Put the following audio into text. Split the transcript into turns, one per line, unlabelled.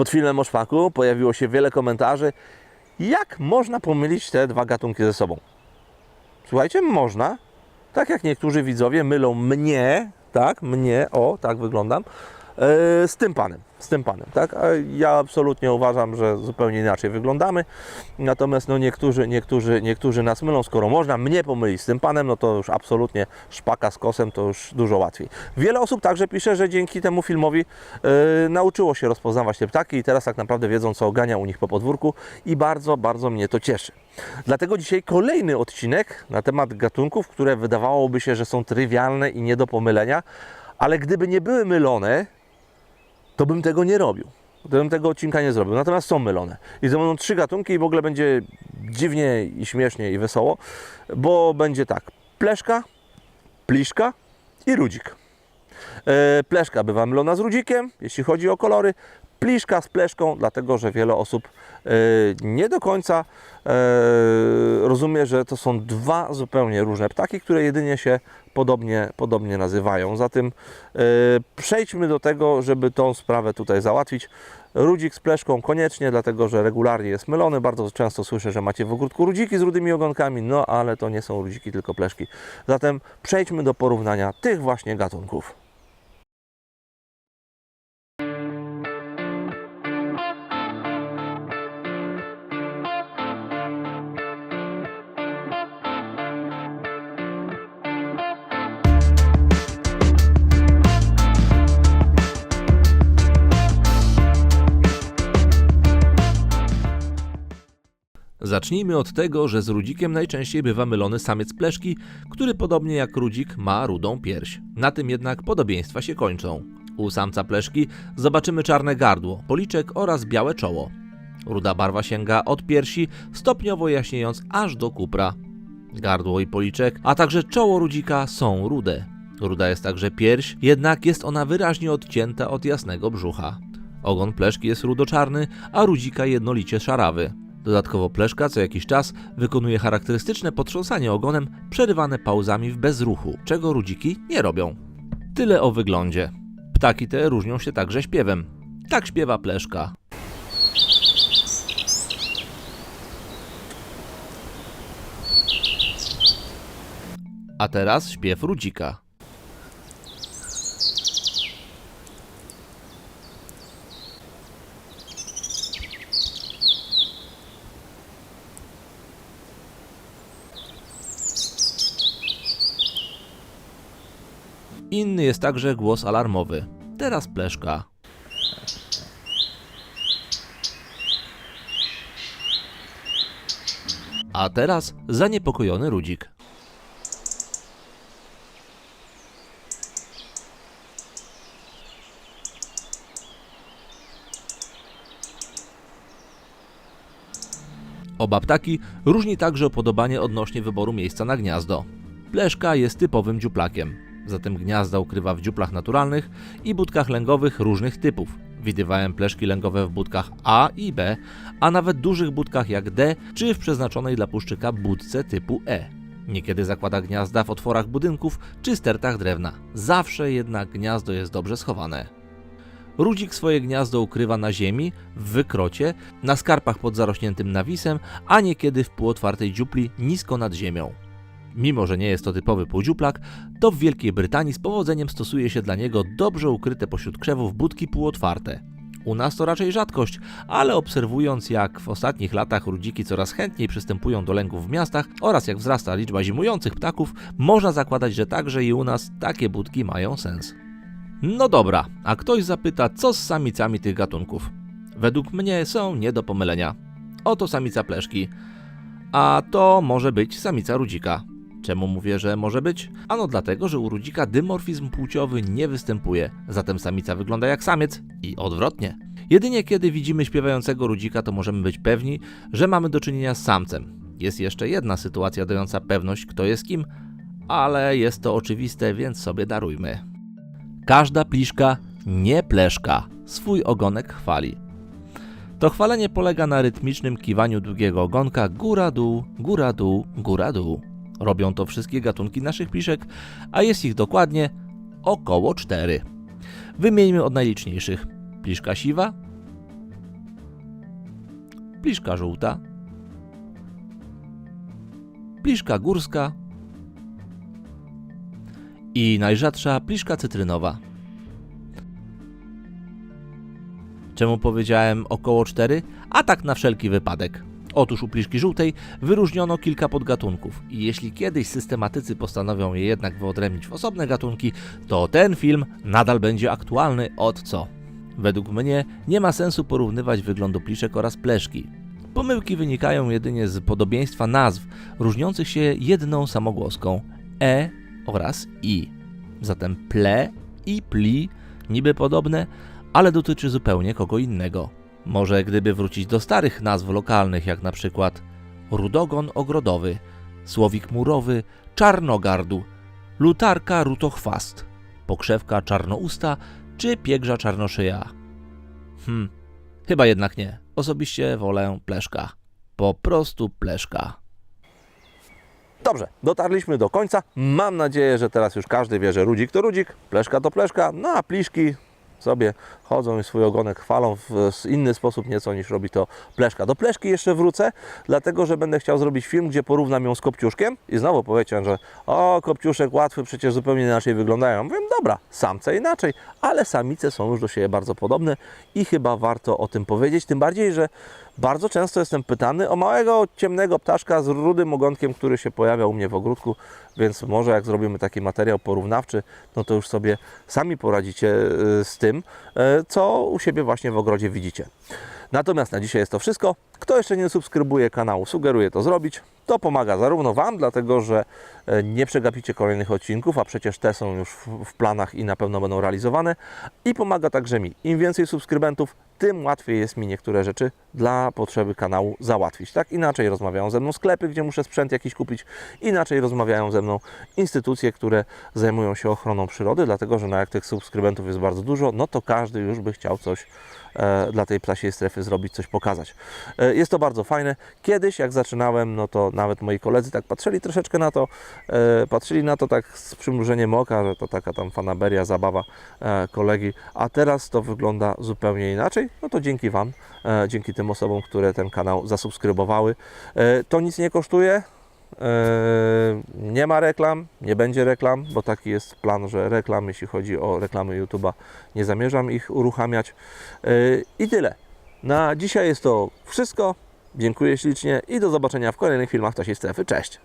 Pod filmem o szpaku pojawiło się wiele komentarzy, jak można pomylić te dwa gatunki ze sobą. Słuchajcie, można. Tak jak niektórzy widzowie mylą mnie, tak, mnie, o, tak wyglądam, e, z tym panem, z tym panem, tak? A ja absolutnie uważam, że zupełnie inaczej wyglądamy. Natomiast no niektórzy, niektórzy, niektórzy nas mylą, skoro można mnie pomylić z tym panem, no to już absolutnie szpaka z kosem to już dużo łatwiej. Wiele osób także pisze, że dzięki temu filmowi e, nauczyło się rozpoznawać te ptaki i teraz tak naprawdę wiedzą, co ogania u nich po podwórku i bardzo, bardzo mnie to cieszy. Dlatego dzisiaj kolejny odcinek na temat gatunków, które wydawałoby się, że są trywialne i nie do pomylenia, ale gdyby nie były mylone, to bym tego nie robił. To bym tego odcinka nie zrobił. Natomiast są mylone. I to będą trzy gatunki i w ogóle będzie dziwnie i śmiesznie i wesoło, bo będzie tak. Pleszka, pliszka i rudzik. E, Pleszka bywa mylona z rudzikiem, jeśli chodzi o kolory. Pliszka z pleszką, dlatego że wiele osób e, nie do końca e, rozumie, że to są dwa zupełnie różne ptaki, które jedynie się podobnie, podobnie nazywają. Zatem e, przejdźmy do tego, żeby tą sprawę tutaj załatwić. Rudzik z pleszką koniecznie, dlatego że regularnie jest mylony. Bardzo często słyszę, że macie w ogródku rudziki z rudymi ogonkami, no ale to nie są rudziki, tylko pleszki. Zatem przejdźmy do porównania tych właśnie gatunków.
Zacznijmy od tego, że z rudzikiem najczęściej bywa mylony samiec pleszki, który podobnie jak rudzik ma rudą pierś. Na tym jednak podobieństwa się kończą. U samca pleszki zobaczymy czarne gardło, policzek oraz białe czoło. Ruda barwa sięga od piersi, stopniowo jaśniejąc aż do kupra. Gardło i policzek, a także czoło rudzika są rude. Ruda jest także pierś, jednak jest ona wyraźnie odcięta od jasnego brzucha. Ogon pleszki jest rudoczarny, a rudzika jednolicie szarawy. Dodatkowo pleszka co jakiś czas wykonuje charakterystyczne potrząsanie ogonem przerywane pauzami w bezruchu, czego rudziki nie robią. Tyle o wyglądzie. Ptaki te różnią się także śpiewem. Tak śpiewa pleszka. A teraz śpiew rudzika. Inny jest także głos alarmowy. Teraz pleszka. A teraz zaniepokojony rudzik. Oba ptaki różni także upodobanie odnośnie wyboru miejsca na gniazdo. Pleszka jest typowym dziuplakiem, zatem gniazda ukrywa w dziuplach naturalnych i budkach lęgowych różnych typów. Widywałem pleszki lęgowe w budkach A i B, a nawet dużych budkach jak D, czy w przeznaczonej dla puszczyka budce typu E. Niekiedy zakłada gniazda w otworach budynków czy stertach drewna. Zawsze jednak gniazdo jest dobrze schowane. Rudzik swoje gniazdo ukrywa na ziemi, w wykrocie, na skarpach pod zarośniętym nawisem, a niekiedy w półotwartej dziupli nisko nad ziemią. Mimo, że nie jest to typowy półdziuplak, to w Wielkiej Brytanii z powodzeniem stosuje się dla niego dobrze ukryte pośród krzewów budki półotwarte. U nas to raczej rzadkość, ale obserwując jak w ostatnich latach rudziki coraz chętniej przystępują do lęgów w miastach oraz jak wzrasta liczba zimujących ptaków, można zakładać, że także i u nas takie budki mają sens. No dobra, a ktoś zapyta, co z samicami tych gatunków? Według mnie są nie do pomylenia. Oto samica pleszki, a to może być samica rudzika. Czemu mówię, że może być? Ano dlatego, że u rudzika dymorfizm płciowy nie występuje, zatem samica wygląda jak samiec i odwrotnie. Jedynie kiedy widzimy śpiewającego rudzika, to możemy być pewni, że mamy do czynienia z samcem. Jest jeszcze jedna sytuacja dająca pewność, kto jest kim, ale jest to oczywiste, więc sobie darujmy. Każda pliszka nie pleszka, swój ogonek chwali. To chwalenie polega na rytmicznym kiwaniu długiego ogonka góra-dół, góra-dół, góra-dół. Robią to wszystkie gatunki naszych pliszek, a jest ich dokładnie około cztery. Wymieńmy od najliczniejszych. Pliszka siwa, pliszka żółta, pliszka górska i najrzadsza pliszka cytrynowa. Czemu powiedziałem około 4? A tak na wszelki wypadek. Otóż u pliszki żółtej wyróżniono kilka podgatunków i jeśli kiedyś systematycy postanowią je jednak wyodrębnić w osobne gatunki, to ten film nadal będzie aktualny od co? Według mnie nie ma sensu porównywać wyglądu pliszek oraz pleszki. Pomyłki wynikają jedynie z podobieństwa nazw różniących się jedną samogłoską e oraz i. Zatem ple i pli niby podobne, ale dotyczy zupełnie kogo innego. Może gdyby wrócić do starych nazw lokalnych, jak na przykład rudogon ogrodowy, słowik murowy, czarnogardł, lutarka rutochwast, pokrzewka czarnousta czy piegrza czarnoszyja. Hmm, chyba jednak nie. Osobiście wolę pleszka. Po prostu pleszka.
Dobrze, dotarliśmy do końca. Mam nadzieję, że teraz już każdy wie, że rudzik to rudzik, pleszka to pleszka, no a pliszki sobie chodzą i swój ogonek chwalą w inny sposób nieco niż robi to pleszka. Do pleszki jeszcze wrócę, dlatego że będę chciał zrobić film, gdzie porównam ją z kopciuszkiem i znowu powiecie, że o, kopciuszek łatwy, przecież zupełnie inaczej wyglądają. Mówię, dobra, samce inaczej, ale samice są już do siebie bardzo podobne i chyba warto o tym powiedzieć, tym bardziej, że bardzo często jestem pytany o małego, ciemnego ptaszka z rudym ogonkiem, który się pojawia u mnie w ogródku, więc może jak zrobimy taki materiał porównawczy, no to już sobie sami poradzicie y, z tym, y, co u siebie właśnie w ogrodzie widzicie. Natomiast na dzisiaj jest to wszystko. Kto jeszcze nie subskrybuje kanału, sugeruję to zrobić. To pomaga zarówno Wam, dlatego że e, nie przegapicie kolejnych odcinków, a przecież te są już w, planach i na pewno będą realizowane. I pomaga także mi. Im więcej subskrybentów, tym łatwiej jest mi niektóre rzeczy dla potrzeby kanału załatwić. Tak inaczej rozmawiają ze mną sklepy, gdzie muszę sprzęt jakiś kupić, inaczej rozmawiają ze mną instytucje, które zajmują się ochroną przyrody, dlatego że no, jak tych subskrybentów jest bardzo dużo, no to każdy już by chciał coś e, dla tej ptasiej strefy zrobić, coś pokazać. E, jest to bardzo fajne. Kiedyś, jak zaczynałem, no to nawet moi koledzy tak patrzyli troszeczkę na to, e, patrzyli na to tak z przymrużeniem oka, że to taka tam fanaberia, zabawa e, kolegi, a teraz to wygląda zupełnie inaczej. No to dzięki Wam, e, dzięki tym osobom, które ten kanał zasubskrybowały. To nic nie kosztuje. Nie ma reklam, nie będzie reklam, bo taki jest plan, że reklam, jeśli chodzi o reklamy YouTube'a, nie zamierzam ich uruchamiać. I tyle. Na dzisiaj jest to wszystko. Dziękuję ślicznie i do zobaczenia w kolejnych filmach Tasiej Strefy. Cześć!